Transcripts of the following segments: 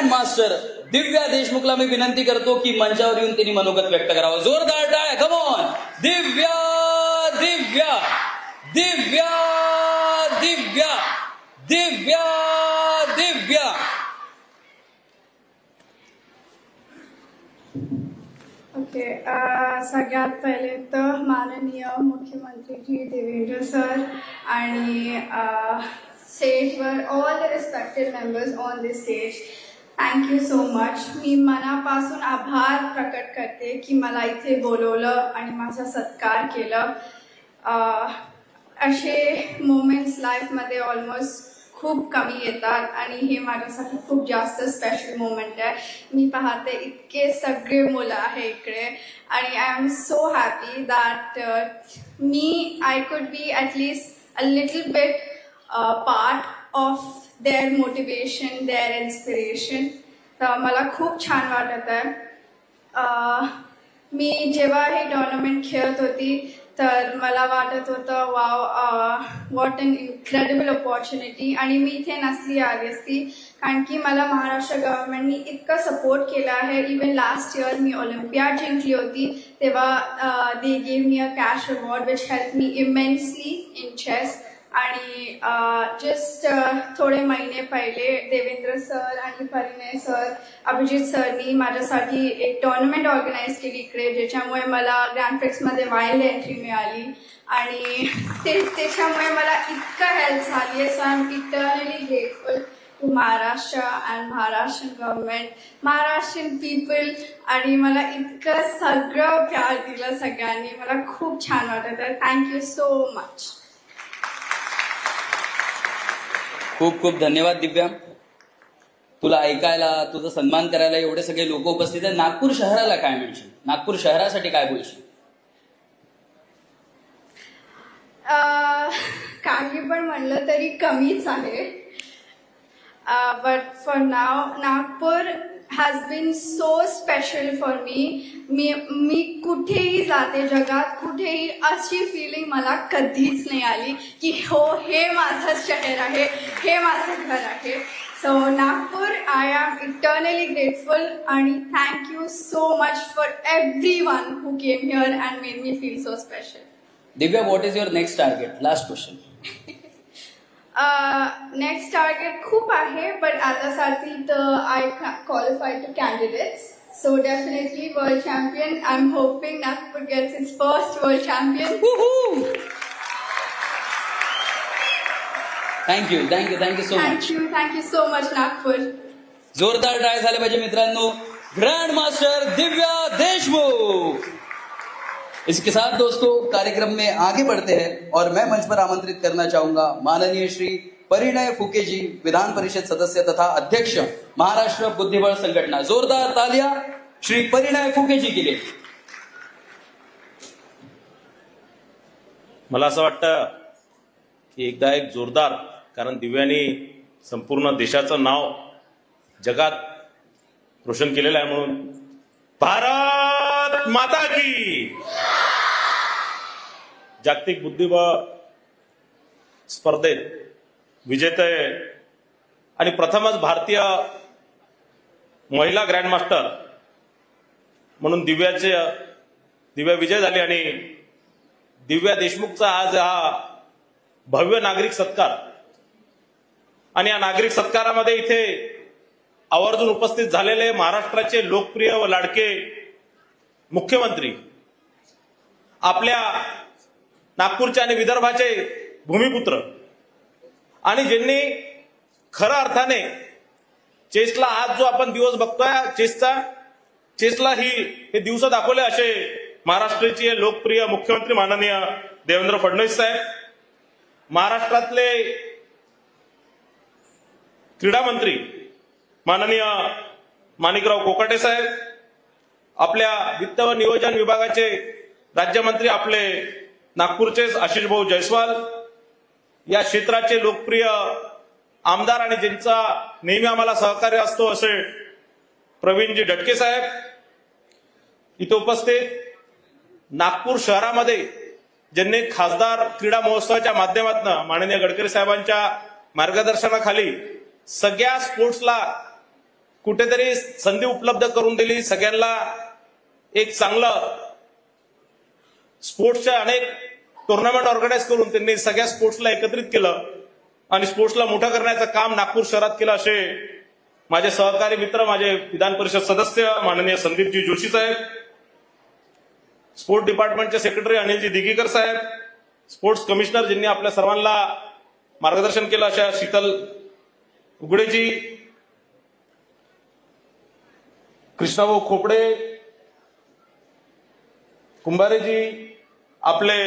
Grand master Divya देशमुखला मी विनंती करतो की मंचावर येऊन त्यांनी मनोगत व्यक्त करावं. जोरदार टाळ्या come on Divya Divya Divya Divya Divya Divya. Okay सगळ्यात पहिले तर माननीय मुख्यमंत्रीजी देवेंद्र सर आणि स्टेजवर all the respected members on this stage thank you so much मी मनापासून आभार प्रकट करते की मला इथे बोलवलं आणि माझा सत्कार केलं. असे मोमेंट्स लाईफमध्ये ऑलमोस्ट खूप कमी येतात आणि हे माझ्यासाठी खूप जास्त स्पेशल मोमेंट आहे. मी पाहते इतके सगळे मुलं आहे इकडे आणि I am so happy that me I could be at least a little bit part of their motivation their inspiration तर मला खूप छान वाटत आहे. Uh, मी जेव्हा हे टुर्नामेंट खेळत होती तर मला वाटत होतं wow what an incredible opportunity आणि मी इथे नसली आली असती कारण की मला महाराष्ट्र गव्हर्नमेंटनी इतका सपोर्ट केला आहे. इवन लास्ट इयर मी ऑलिम्पियाड जिंकली होती. तेव्हा they gave me a cash award which help me immensely in chess आणि जस्ट थोडे महिने पहिले देवेंद्र सर आणि परिणय सर अभिजित सरनी माझ्यासाठी एक टुर्नामेंट ऑर्गनाईज केली इकडे ज्याच्यामुळे मला ग्रँडमध्ये वाईल्ड एंट्री मिळाली. आणि ते त्याच्यामुळे मला इतकं हेल्प झाली आहे. So I am eternally grateful to Maharashtra and Maharashtra government Maharashtrian people आणि मला इतकं सगळं प्यार दिलं सगळ्यांनी. मला खूप छान वाटत आहे. थँक्यू सो मच खूप खूप धन्यवाद दिव्या. तुला ऐकायला तुझा सन्मान करायला एवढे सगळे लोक उपस्थित आहेत. नागपूर शहराला काय म्हणशील? नागपूर शहरासाठी काय बोलशील? काही पण म्हणलं तरी कमीच आहे. But for now Nagpur has been so special for me मी मी कुठेही जाते जगात कुठेही अशी फिलिंग मला कधीच नाही आली की हो हे माझं शहर आहे हे माझं घर आहे. So Nagpur I am eternally grateful आणि thank you so much for everyone who came here and made me feel so special Divya what is your next target last question next target खूप आहे but आतासाठी तर I qualify to candidates so definitely world champion I am hoping Nagpur gets its first world champion thank you thank you thank you so much thank you thank you so much Nagpur जोरदार try झाले पाहिजे मित्रांनो. Grand master Divya Deshmukh. इसके साथ दोस्तों कार्यक्रम में आगे बढ़ते हैं और मैं मंच पर आमंत्रित करना चाहूंगा माननीय श्री परिणय फुके जी विधान परिषद सदस्य तथा अध्यक्ष महाराष्ट्र बुद्धिबल संघटना। जोरदार तालिया श्री परिणय फुके जी के लिए। मला असं वाटतं की एकदा एक जोरदार कारण दिव्यांनी संपूर्ण देशाचं नाव जगात रोशन केलेलं आहे म्हणून भारत! माता की। जागतिक बुद्धिबळ स्पर्धेत विजेते आणि प्रथमच भारतीय महिला ग्रँडमास्टर म्हणून दिव्याचे दिव्या विजय झाली आणि दिव्या देशमुखचा आज हा भव्य नागरिक सत्कार. आणि या नागरिक सत्कारामध्ये इथे आवर्जून उपस्थित झालेले महाराष्ट्राचे लोकप्रिय व लाडके मुख्यमंत्री आपल्या नागपूरचे आणि विदर्भाचे भूमिपुत्र आणि ज्यांनी खऱ्या अर्थाने चेसला आज जो आपण दिवस बघतोय चेसचा चेसला ही हे दिवस दाखवले असे महाराष्ट्राचे लोकप्रिय मुख्यमंत्री माननीय देवेंद्र फडणवीस साहेब. महाराष्ट्रातले क्रीडा मंत्री माननीय माणिकराव कोकाटे साहेब. आपल्या वित्त व नियोजन विभागाचे राज्यमंत्री आपले नागपूरचेच आशिष भाऊ जयस्वाल या क्षेत्राचे लोकप्रिय आमदार आणि ज्यांचा नेहमी आम्हाला सहकार्य असतो असे प्रवीणजी डटके साहेब. इथे उपस्थित नागपूर शहरामध्ये ज्यांनी खासदार क्रीडा महोत्सवाच्या माध्यमातून माननीय गडकरी साहेबांच्या मार्गदर्शनाखाली सगळ्या स्पोर्ट्सला कुठेतरी संधी उपलब्ध करून दिली. सगळ्यांना एक चांगलं स्पोर्ट्सच्या अनेक टुर्नामेंट ऑर्गनाईज करून त्यांनी सगळ्या स्पोर्ट्सला एकत्रित केलं आणि स्पोर्ट्सला मोठं करण्याचं काम नागपूर शहरात केलं असे माझे सहकारी मित्र माझे विधान परिषद सदस्य माननीय संदीपजी जोशी साहेब स्पोर्ट डिपार्टमेंटचे सेक्रेटरी अनिलजी दिगीकर साहेब स्पोर्ट्स कमिशनर ज्यांनी आपल्या सर्वांना मार्गदर्शन केलं अशा शीतल उगडेजी कृष्णाभाऊ खोपडे कुंभारेजी आपले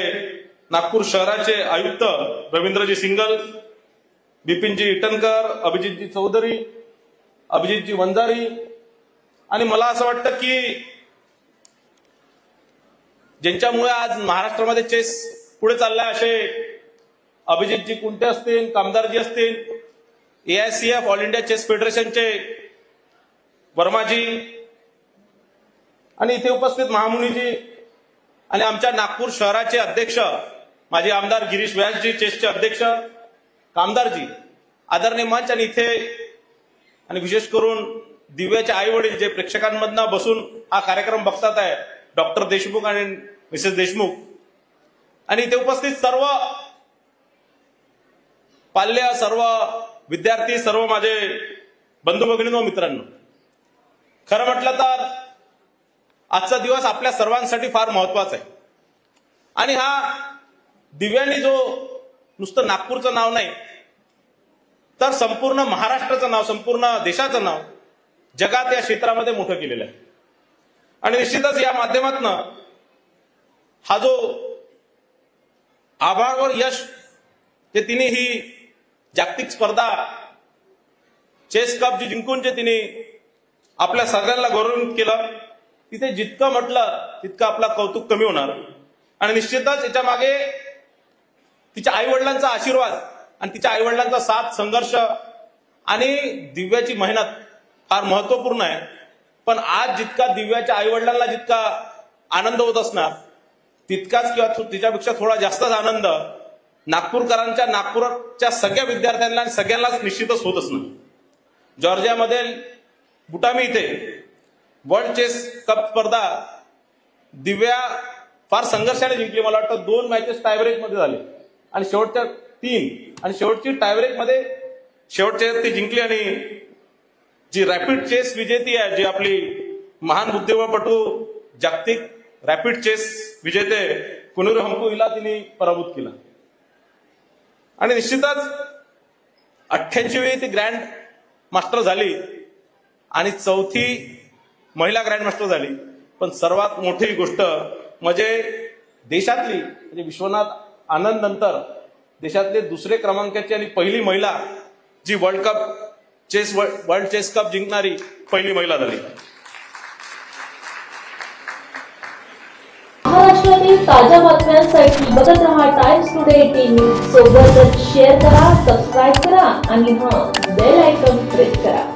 नागपूर शहराचे आयुक्त रवींद्रजी सिंगल बिपिनजी इटनकर अभिजितजी चौधरी अभिजितजी वंजारी. आणि मला असं वाटतं की ज्यांच्यामुळे आज महाराष्ट्रामध्ये चेस पुढे चाललाय असे अभिजितजी कुंटे असतील कामदारजी असतील A I C F all India chess फेडरेशनचे वर्माजी आणि इथे उपस्थित महामुनीजी आणि आमच्या नागपूर शहराचे अध्यक्ष माझे आमदार गिरीश व्यासजी चेसचे अध्यक्ष कामदारजी आदरणीय मंच आणि इथे आणि विशेष करून दिव्याचे आई वडील जे प्रेक्षकांमधनं बसून हा कार्यक्रम बघतात आहे डॉक्टर देशमुख आणि मिसेस देशमुख. आणि इथे उपस्थित सर्व पाल्य सर्व विद्यार्थी सर्व माझे बंधू भगिनी व मित्रांनो. खरं म्हटलं तर आजचा दिवस आपल्या सर्वांसाठी फार महत्त्वाचा आहे. आणि हा दिव्यांनी जो नुसतं नागपूरचं नाव नाही तर संपूर्ण महाराष्ट्राचं नाव संपूर्ण देशाचं नाव जगात या क्षेत्रामध्ये मोठं केलेलं आहे. आणि निश्चितच या माध्यमातून हा जो आभाळवर यश जे तिने ही जागतिक स्पर्धा चेस कप जी जिंकून जे तिने आपल्या सगळ्यांना गौरवित केलं तिथे जितकं म्हटलं तितकं आपला कौतुक कमी होणार. आणि निश्चितच याच्या मागे तिच्या आई वडिलांचा आशीर्वाद आणि तिच्या आई वडिलांचा साथ संघर्ष आणि दिव्याची मेहनत फार महत्त्वपूर्ण आहे. पण आज जितका दिव्याच्या आई वडिलांना जितका आनंद होत असणार तितकाच किंवा तिच्यापेक्षा थोडा जास्तच आनंद नागपूरकरांच्या नागपूरच्या सगळ्या विद्यार्थ्यांना आणि सगळ्यांनाच निश्चितच होत असणार. जॉर्जियामध्ये बुटामी इथे वर्ल्ड चेस कप स्पर्धा दिव्या फार संघर्षाने जिंकली. मला वाटतं दोन मॅचेस टायब्रेकमध्ये झाले. आणि शेवटच्या तीन आणि शेवटची टायब्रेकमध्ये शेवटच्या ती जिंकली आणि जी रॅपिड चेस विजेती आहे जी आपली महान बुद्धिबळपटू जागतिक रॅपिड चेस विजेते कुनुर हंकू हिला तिने पराभूत केला. आणि निश्चितच अठ्ठ्याऐंशी वेळी ती ग्रँड मास्टर झाली. आणि चौथी महिला ग्रँडमास्टर झाली. पण सर्वात मोठी गोष्ट म्हणजे देशातली म्हणजे विश्वनाथ आनंद नंतर देशातले दुसरे क्रमांकाची आणि पहिली महिला जी world cup chess world chess cup जिंकणारी पहिली महिला झाली. महाराष्ट्रातील ताज्या बातम्यांसाठी बघत रहा टाइम्स टुडे टीव्ही सोबतच शेअर करा सबस्क्राईब करा आणि हा बेल आयकॉन प्रेस करा.